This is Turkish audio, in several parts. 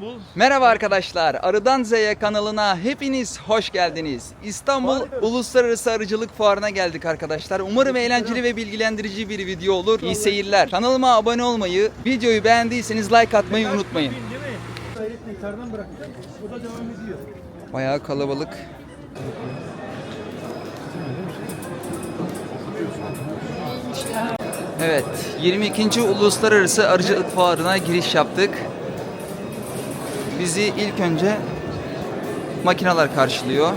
Bu Merhaba arkadaşlar, Arıdan Z'ye kanalına hepiniz hoş geldiniz. İstanbul Uluslararası Arıcılık Fuarı'na geldik arkadaşlar. Umarım eğlenceli ve bilgilendirici bir video olur. İyi seyirler. Kanalıma abone olmayı, videoyu beğendiyseniz like atmayı unutmayın. Bayağı kalabalık. Evet, 22. Uluslararası Arıcılık Fuarı'na giriş yaptık. Bizi ilk önce makineler karşılıyor.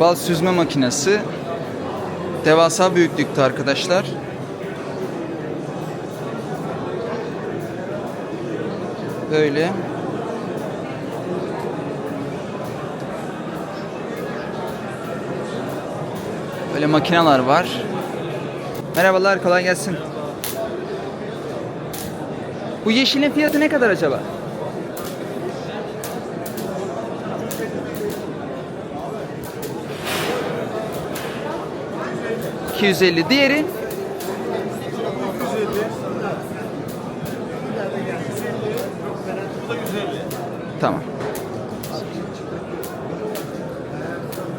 Bal süzme makinesi. Devasa büyüklükte arkadaşlar. Böyle. Böyle makineler var. Merhabalar, kolay gelsin. Bu yeşilin fiyatı ne kadar acaba? ...250. Diğeri? Tamam.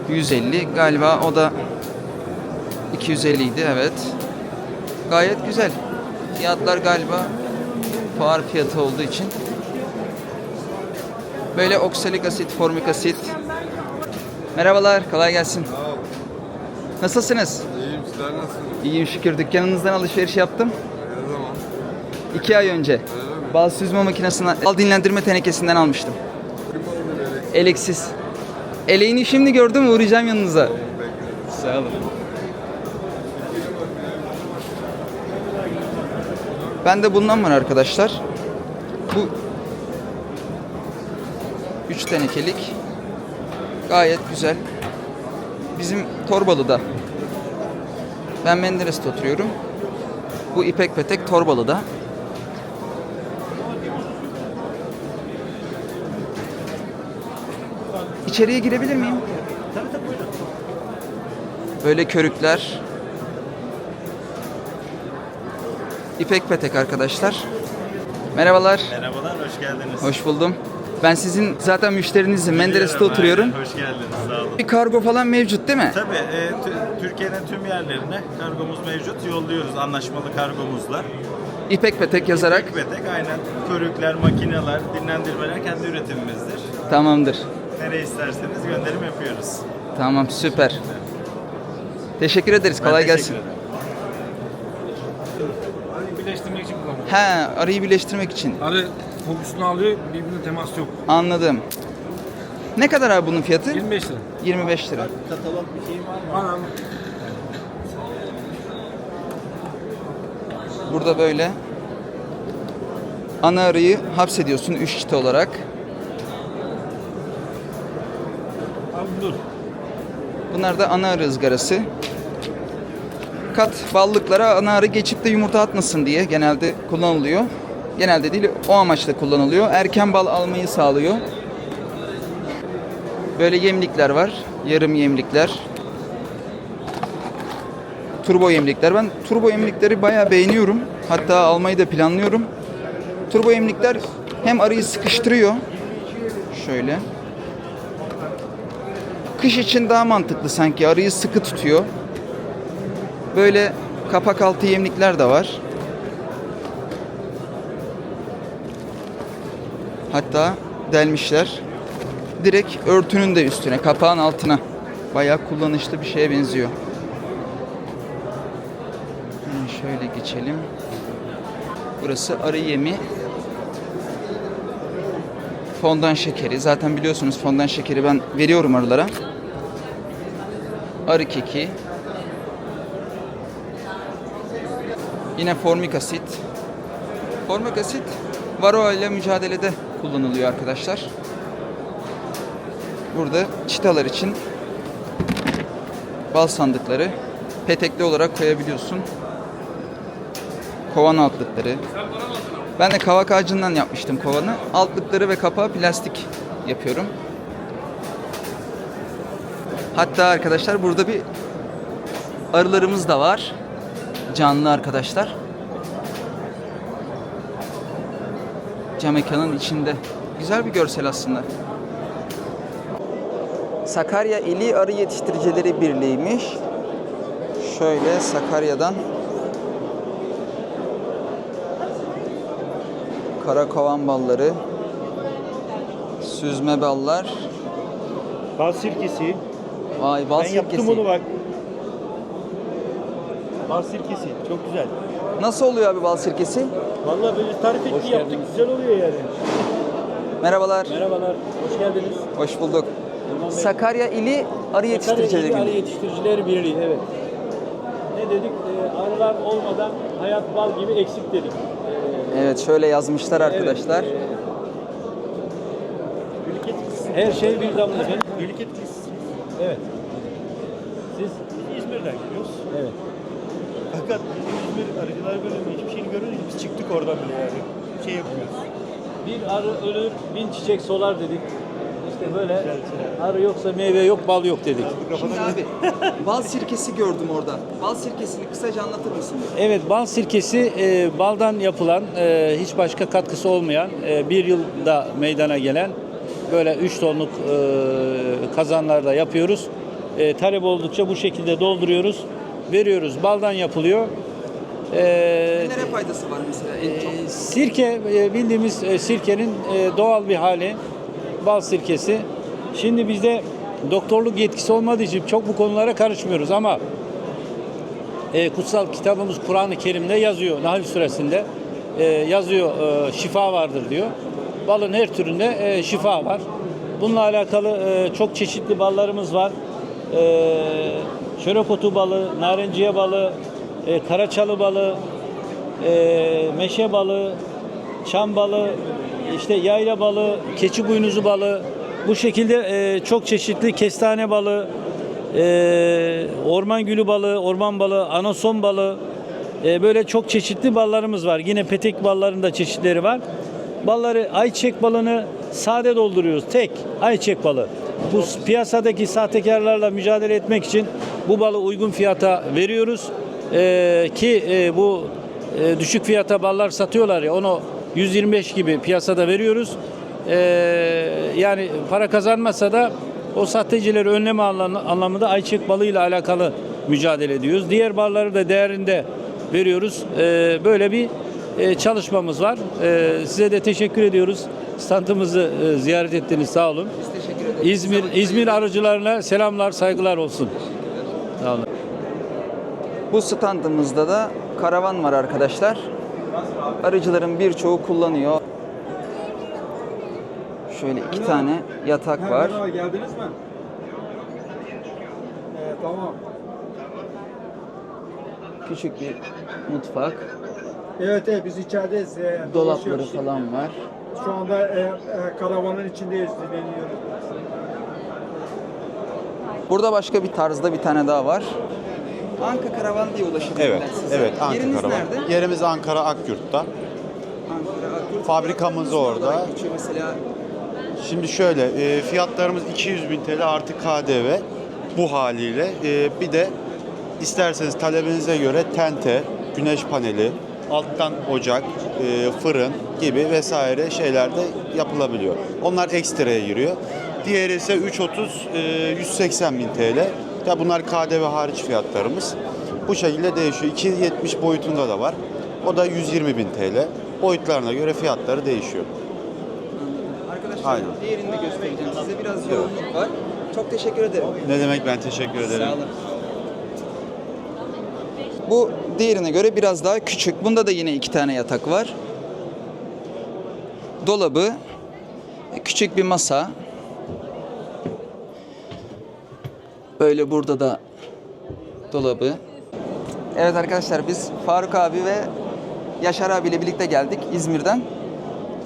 150 galiba o da 250 idi evet. Gayet güzel. Fiyatlar galiba fuar fiyatı olduğu için. Böyle oksalik asit, formik asit. Merhabalar, kolay gelsin. Nasılsınız? İyiyim sizler nasılsınız? İyiyim şükür. Dükkanınızdan alışveriş yaptım. Ne zaman? İki ay önce. Bal süzme makinesinden, bal dinlendirme tenekesinden almıştım. Eleksiz. Eleğini şimdi gördüm uğrayacağım yanınıza. Sağ olun. Ben de bundan var arkadaşlar. Bu 3 tenekelik. Gayet güzel. Bizim Torbalı'da. Ben Menderes'te oturuyorum. Bu İpek Petek Torbalı'da. İçeriye girebilir miyim? Böyle körükler. İpek petek arkadaşlar. Merhabalar. Merhabalar, hoş geldiniz. Hoş buldum. Ben sizin zaten müşterinizim. Menderes'te Biliyorum, oturuyorum. aynen, Hoş geldiniz, sağ olun. Bir kargo falan mevcut değil mi? Tabii, e, tü- Türkiye'nin tüm yerlerine kargomuz mevcut. Yolluyoruz anlaşmalı kargomuzla. İpek petek yazarak. Tek ve tek aynen körükler, makineler, dinlendirmeler kendi üretimimizdir. Tamamdır. Nereye isterseniz gönderim yapıyoruz. Tamam süper. Teşekkür ederiz. Ben Kolay teşekkür gelsin. ederim. Birleştirmek için kullanılıyor. He, arıyı birleştirmek için. Arı kokusunu alıyor, birbirine temas yok. Anladım. Ne kadar abi bunun fiyatı? 25 lira. 25 lira. Katalog bir şeyim var mı? Anam. Burada böyle ana arıyı hapsediyorsun 3 çite olarak. Abi dur. Bunlar da ana arı ızgarası. Kat ballıklara ana arı geçip de yumurta atmasın diye genelde kullanılıyor. Genelde değil o amaçla kullanılıyor. Erken bal almayı sağlıyor. Böyle yemlikler var. Yarım yemlikler. Turbo yemlikler. Ben turbo yemlikleri bayağı beğeniyorum. Hatta almayı da planlıyorum. Turbo yemlikler hem arıyı sıkıştırıyor. Şöyle. Kış için daha mantıklı sanki. Arıyı sıkı tutuyor. Böyle kapak altı yemlikler de var. Hatta delmişler. Direkt örtünün de üstüne, kapağın altına. Bayağı kullanışlı bir şeye benziyor. Şöyle geçelim. Burası arı yemi. Fondan şekeri. Zaten biliyorsunuz fondan şekeri ben veriyorum arılara. Arı keki. Yine formik asit. Formik asit varroa ile mücadelede kullanılıyor arkadaşlar. Burada çitalar için bal sandıkları petekli olarak koyabiliyorsun. Kovan altlıkları. Ben de kavak ağacından yapmıştım kovanı. Altlıkları ve kapağı plastik yapıyorum. Hatta arkadaşlar burada bir arılarımız da var. Canlı arkadaşlar. Cam mekanın içinde. Güzel bir görsel aslında. Sakarya İli Arı Yetiştiricileri Birliği'ymiş. Şöyle Sakarya'dan Karakovan balları, süzme ballar, Bal sirkesi. vay bal ben yaptım sirkesi. onu bak. Bal sirkesi. Çok güzel. Nasıl oluyor abi bal sirkesi? Vallahi böyle tarif etti yaptık. Güzel oluyor yani. Merhabalar. Merhabalar. Hoş geldiniz. Hoş bulduk. Bey. Sakarya İli Arı Yetiştiricileri Sakarya İl Arı Birliği. Yetiştiriciler Birliği. Evet. Ne dedik? Ee, arılar olmadan hayat bal gibi eksik dedik. Evet şöyle yazmışlar arkadaşlar. Evet, e, ülke Her şey bir zaman efendim. Evet. Siz İzmir'den geliyoruz. evet. Fakat İzmir Arıcılar Bölümü hiçbir şeyini görmedik. Biz çıktık oradan bile yani. Şey yapıyoruz. Bir arı ölür, bin çiçek solar dedik. İşte böyle arı yoksa meyve yok, bal yok dedik. Şimdi abi bal sirkesi gördüm orada. Bal sirkesini kısaca anlatır mısın? Evet, bal sirkesi e, baldan yapılan, e, hiç başka katkısı olmayan, e, bir yılda meydana gelen böyle 3 tonluk e, kazanlarda yapıyoruz. E, talep oldukça bu şekilde dolduruyoruz, veriyoruz. Baldan yapılıyor. E, Nelere faydası var mesela en çok? e, sirke, e, bildiğimiz e, sirkenin e, doğal bir hali, bal sirkesi. Şimdi bizde doktorluk yetkisi olmadığı için çok bu konulara karışmıyoruz ama e, kutsal kitabımız Kur'an-ı Kerim'de yazıyor Nahl suresinde e, yazıyor e, şifa vardır diyor. Balın her türünde e, şifa var. Bununla alakalı e, çok çeşitli ballarımız var. E, çörek otu balı, narenciye balı, e, karaçalı balı, e, meşe balı, çam balı, işte yayla balı, keçi boynuzu balı, bu şekilde e, çok çeşitli kestane balı, e, orman gülü balı, orman balı, anason balı, e, böyle çok çeşitli ballarımız var. Yine petek ballarında çeşitleri var. Balları ayçiçek balını sade dolduruyoruz. Tek ayçiçek balı. Bu piyasadaki sahtekarlarla mücadele etmek için bu balı uygun fiyata veriyoruz. E, ki e, bu e, düşük fiyata ballar satıyorlar ya onu 125 gibi piyasada veriyoruz. E, yani para kazanmasa da o sahtecileri önleme anlam- anlamında ayçiçek balıyla alakalı mücadele ediyoruz. Diğer balları da değerinde veriyoruz. E, böyle bir çalışmamız var. E, size de teşekkür ediyoruz. Standımızı e, ziyaret ettiniz. Sağ olun. Biz teşekkür ederiz. İzmir İzmir arıcılarına selamlar, saygılar olsun. Sağ olun. Bu standımızda da karavan var arkadaşlar. Arıcıların birçoğu kullanıyor. Şöyle iki tane yatak var. Geldiniz mi? Ee, tamam. Küçük bir mutfak. Evet, evet biz içerideyiz. Ee, Dolapları falan var. Şu anda e, e, karavanın içindeyiz, dinleniyoruz. Burada başka bir tarzda bir tane daha var. Anka Karavan diye ulaşabilirler Evet, size. evet Ankara Yeriniz Karavan. nerede? Yerimiz Ankara Akyurt'ta. Ankara, Akyurt. Fabrikamız orada. geçiyor mesela? Şimdi şöyle, e, fiyatlarımız 200 bin TL artı KDV bu haliyle. E, bir de isterseniz talebinize göre tente, güneş paneli, alttan ocak, e, fırın gibi vesaire şeyler de yapılabiliyor. Onlar ekstraya giriyor. Diğeri ise 330 e, 180 bin TL. Ya bunlar KDV hariç fiyatlarımız. Bu şekilde değişiyor. 270 boyutunda da var. O da 120 bin TL. Boyutlarına göre fiyatları değişiyor. Arkadaşlar Aynen. diğerini de göstereceğim size. Biraz yoğunluk var. Çok teşekkür ederim. Ne demek ben teşekkür ederim. Sağ olun. Bu diğerine göre biraz daha küçük. Bunda da yine iki tane yatak var. Dolabı, küçük bir masa. Böyle burada da dolabı. Evet arkadaşlar biz Faruk abi ve Yaşar abiyle birlikte geldik İzmir'den.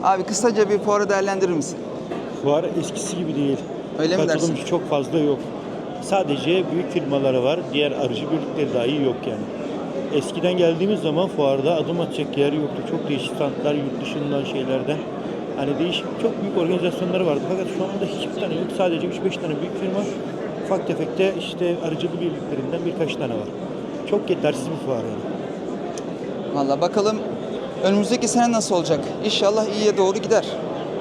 Abi kısaca bir fuarı değerlendirir misin? Fuar eskisi gibi değil. Öyle mi Katılımcı dersin? çok fazla yok. Sadece büyük firmaları var. Diğer arıcı birlikleri dahi yok yani. Eskiden geldiğimiz zaman fuarda adım atacak yer yoktu. Çok değişik standlar, yurt dışından şeylerden. Hani değişik çok büyük organizasyonları vardı. Fakat şu anda hiçbir tane yok. Sadece 3-5 tane büyük firma. Ufak tefekte işte arıcılık birliklerinden birkaç tane var. Çok yetersiz bir fuar yani. Valla bakalım önümüzdeki sene nasıl olacak? İnşallah iyiye doğru gider.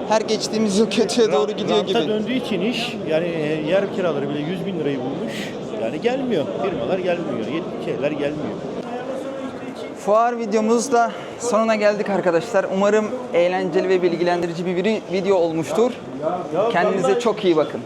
Her geçtiğimiz yıl kötüye doğru gidiyor gibi. döndüğü için iş yani e, yer kiraları bile 100 bin lirayı bulmuş. Yani gelmiyor. Firmalar gelmiyor. Şeyler gelmiyor. Fuar videomuzda sonuna geldik arkadaşlar. Umarım eğlenceli ve bilgilendirici bir video olmuştur. Kendinize çok iyi bakın.